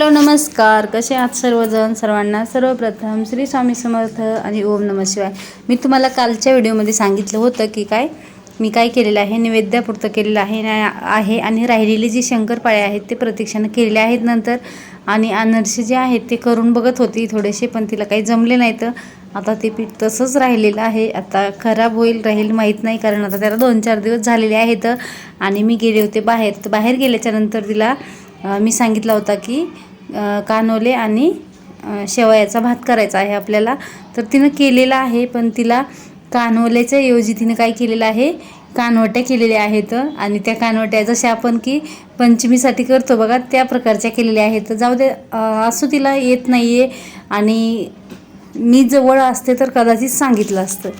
Hello नमस्कार. कसे आहात सर्वजण? सर्वांना सर्वप्रथम श्री स्वामी समर्थ आणि ओम नम शिवाय. मी तुम्हाला कालच्या व्हिडिओमध्ये सांगितलं होतं की काय? मी काय केलेलं आहे? नैवेद्यापुरतं केलेलं आहे ना- आहे आणि राहिलेली जी शंकरपाळे आहेत ते प्रतीक्षानं केलेले आहेत नंतर. आणि अनरसे जे आहेत ते करून बघत होती थोडेसे पण तिला काही जमले नाही तर आता ते पीठ तसंच राहिलेलं आहे. आता खराब होईल राहील माहीत नाही कारण आता त्याला दोन चार दिवस झालेले आहेत. आणि मी गेले होते बाहेर. तर बाहेर गेल्याच्यानंतर तिला मी सांगितला होता की कानोले आणि शेवयाचा भात करायचा आहे आपल्याला. तर तिनं केलेला आहे पण तिला कानोल्याच्या ऐवजी तिनं काय केलेलं आहे कानवट्या केलेल्या आहेत. आणि त्या कानवट्या जशा आपण की पंचमीसाठी करतो बघा त्या प्रकारच्या केलेल्या आहेत. जाऊ दे असू तिला येत नाही आहे आणि मी जवळ असते तर कदाचित सांगितलं असतं.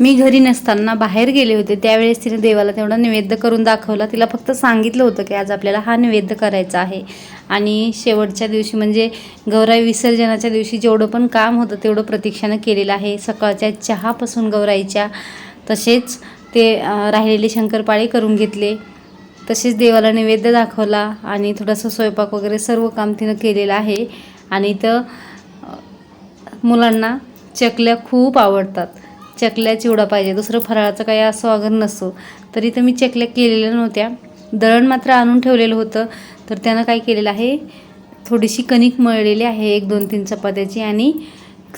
मी घरी नसताना बाहेर गेले होते त्यावेळेस तिने देवाला तेवढा नैवेद्य करून दाखवला. तिला फक्त सांगितलं होतं की आज आपल्याला हा नैवेद्य करायचा आहे. आणि शेवटच्या दिवशी म्हणजे गौराई विसर्जनाच्या दिवशी जेवढं पण काम होतं तेवढं प्रतीक्षानं केलेलं आहे. सकाळच्या चहापासून गौराईच्या तसेच ते राहिलेले शंकरपाळे करून घेतले. तसेच देवाला नैवेद्य दाखवला आणि थोडासा स्वयंपाक वगैरे सर्व काम तिनं केलेलं आहे. आणि तर मुलांना चकल्या खूप आवडतात. चकल्या चिवडा पाहिजे. दुसरं फराळाचं काही असं वगैरे नसतो तरी तर मी चकल्या केलेल्या नव्हत्या. दळण मात्र आणून ठेवलेलं होतं. तर त्यानं काय केलेलं आहे? थोडीशी कणिक मळलेली आहे एक दोन तीन चपात्याची. आणि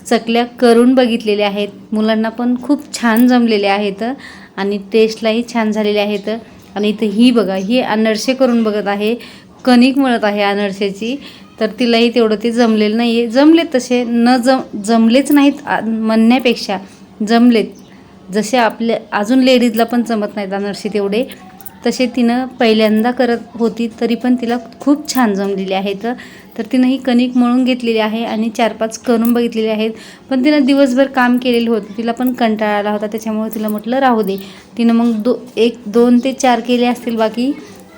चकल्या करून बघितलेल्या आहेत. मुलांना पण खूप छान जमलेल्या आहेत. आणि टेस्टलाही छान झालेल्या आहेत. आणि इथं ही बघा ही अनरसे करून बघत आहे. कणिक मळत आहे अनरसेची तर तिलाही तेवढं ते जमलेलं नाही आहे जमले तसे. न जम जमलेच नाहीत म्हणण्यापेक्षा. जमलेत. जसे आपल्या अजून लेडीजला पण जमत नाहीत अनरसे तेवढे तसे तिनं पहिल्यांदा करत होती तरी पण तिला खूप छान जमलेली आहेत तर तिनं ही कणिक मळून घेतलेली आहे आणि चार पाच करून बघितलेले आहेत. पण तिनं दिवसभर काम केलेलं होतं. तिला पण कंटाळा आला होता त्याच्यामुळे तिला म्हटलं राहू दे. तिनं मग दो एक दोन ते चार केले असतील बाकी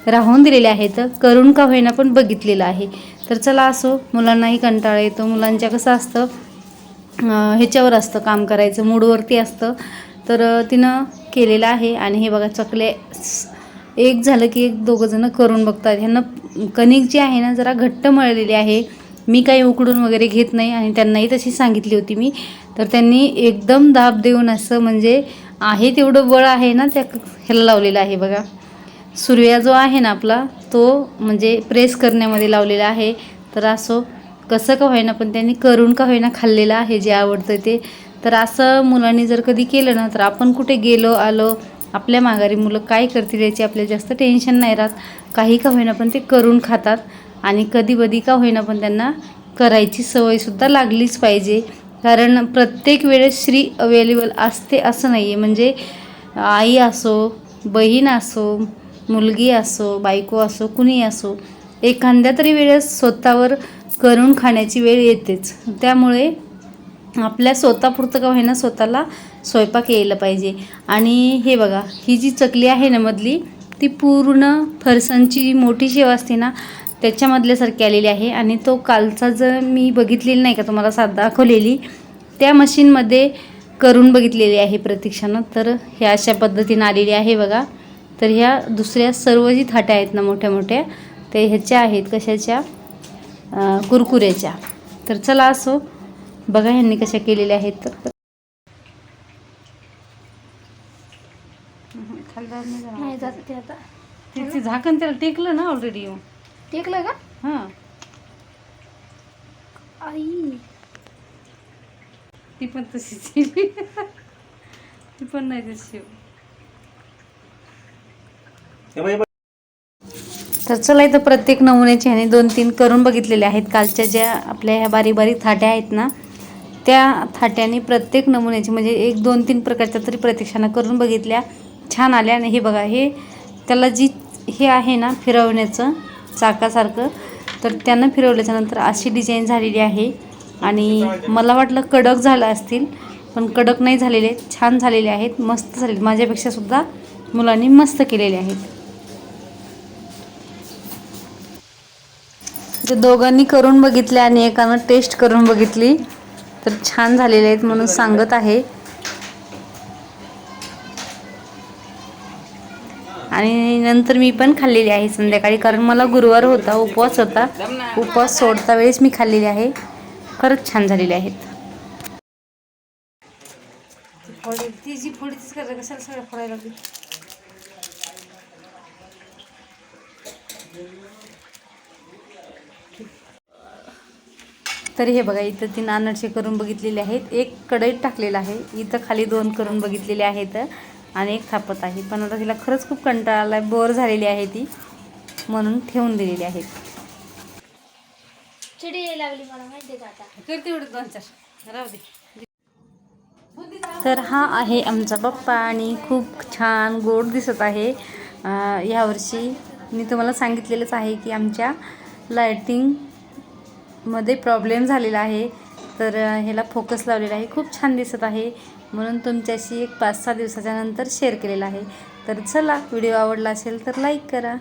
राहून दिलेले आहेत. करून का होईना पण बघितलेलं आहे. तर चला असो मुलांनाही कंटाळा येतो. मुलांच्या कसं असतं ह्याच्यावर असतं काम करायचं मूडवरती असतं. तर तिनं केलेलं आहे आणि हे बघा चकले स- एक झालं की एक दोघंजणं करून बघतात. ह्यांना कणिक जी आहे ना जरा घट्ट मळलेली आहे. मी काही उकडून वगैरे घेत नाही आणि त्यांनाही तशी सांगितली होती मी. तर त्यांनी एकदम दाब देऊन असं म्हणजे आहे तेवढं बळ आहे ना त्या ह्याला लावलेलं आहे बघा. सूर्या जो आहे ना आपला तो म्हणजे प्रेस करण्यामध्ये लावलेला आहे. तर असो कसं का होईना पण त्यांनी करून का होईना खाल्लेलं आहे जे आवडतं ते. तर असं मुलांनी जर कधी केलं ना तर आपण कुठे गेलो आलो आपल्या माघारी मुलं काय करतील याची आपल्याला जास्त टेन्शन नाही राहत. काही का होईना पण ते करून खातात. आणि कधी कधी का होईना पण त्यांना करायची सवयसुद्धा लागलीच पाहिजे. कारण प्रत्येक वेळेस श्री अवेलेबल असते असं नाही आहे म्हणजे आई असो बहीण असो मुलगी असो बायको असो कुणी असो एखाद्या तरी वेळेस स्वतःवर करून खाण्याची वेळ येतेच. त्यामुळे आपल्या स्वतःपुरतं का होईना स्वतःला स्वयंपाक यायला पाहिजे. आणि हे बघा ही जी चकली आहे ना मधली ती पूर्ण फरसांची जी मोठी शेव असते ना त्याच्यामधल्यासारखी आलेली आहे. आणि तो कालचा जर मी बघितलेली नाही का तुम्हाला साथ दाखवलेली त्या मशीनमध्ये करून बघितलेली आहे प्रतीक्षानं. तर ह्या अशा पद्धतीनं आलेली आहे बघा. तर ह्या दुसऱ्या सर्व जी थाट्या आहेत ना मोठ्या मोठ्या ते ह्याच्या आहेत कशाच्या? कुरकुऱ्याच्या तर चला असो बघा ह्यांनी कशा केलेल्या आहेत. तर नाही जात ते आता. ते झाकण त्याला टेकलं ना ऑलरेडी टेकलं का? हां. आई. ती पण तशीच ती पण नाही तशी. तर चला इथं प्रत्येक नमुन्याचे ह्याने दोन तीन करून बघितलेले आहेत. कालच्या ज्या आपल्या ह्या बारीक बारीक थाट्या आहेत ना त्या थाट्याने प्रत्येक नमुन्याची म्हणजे एक दोन तीन प्रकारच्या तरी प्रत्यक्षानं करून बघितल्या. छान आल्या आणि हे बघा हे त्याला जी हे आहे ना फिरवण्याचं चाकासारखं तर त्यांना फिरवल्याच्यानंतर अशी डिझाईन झालेली आहे. आणि मला वाटलं कडक झालं असतील पण कडक नाही झालेले छान झालेले आहेत. मस्त झालेले माझ्यापेक्षासुद्धा मुलांनी मस्त केलेले आहेत. ते दोघांनी करून बघितले आणि एकानं टेस्ट करून बघितली. तर छान झालेले आहेत म्हणून सांगत आहे. आणि नंतर मी पण खाल्लेली आहे संध्याकाळी कारण मला गुरुवार होता उपवास होता. उपवास सोडता वेळेस मी खाल्लेली आहे. खरंच छान झालेले आहेत. ती जी फोडी तीच कशाला सगळं फोडायला लागली तरी हे बघा इथं तीन अनारसे करून बघितलेले आहेत. एक कढईत टाकलेलं आहे. इथं खाली दोन करून बघितलेले आहेत आणि एक थापत आहे. पण आता तिला खरंच खूप कंटाळा आला बोर झालेली आहे ती म्हणून ठेवून दिलेली आहेत चिडी यायला लागली मला माहिती का आता? करते एवढं दोन चार. राहू दे. तर हा आहे आमचा पप्पा आणि खूप छान गोड दिसत आहे. यावर्षी मी तुम्हाला सांगितलेलंच आहे की आमच्या मध्ये प्रॉब्लेम झालेला आहे. तर ह्याला फोकस लावलेला आहे. खूप छान दिसत आहे. म्हणून तुमच्याशी एक पाच सहा दिवसाच्या नंतर शेअर केलेला आहे. तर चला व्हिडिओ आवडला असेल तर लाईक करा.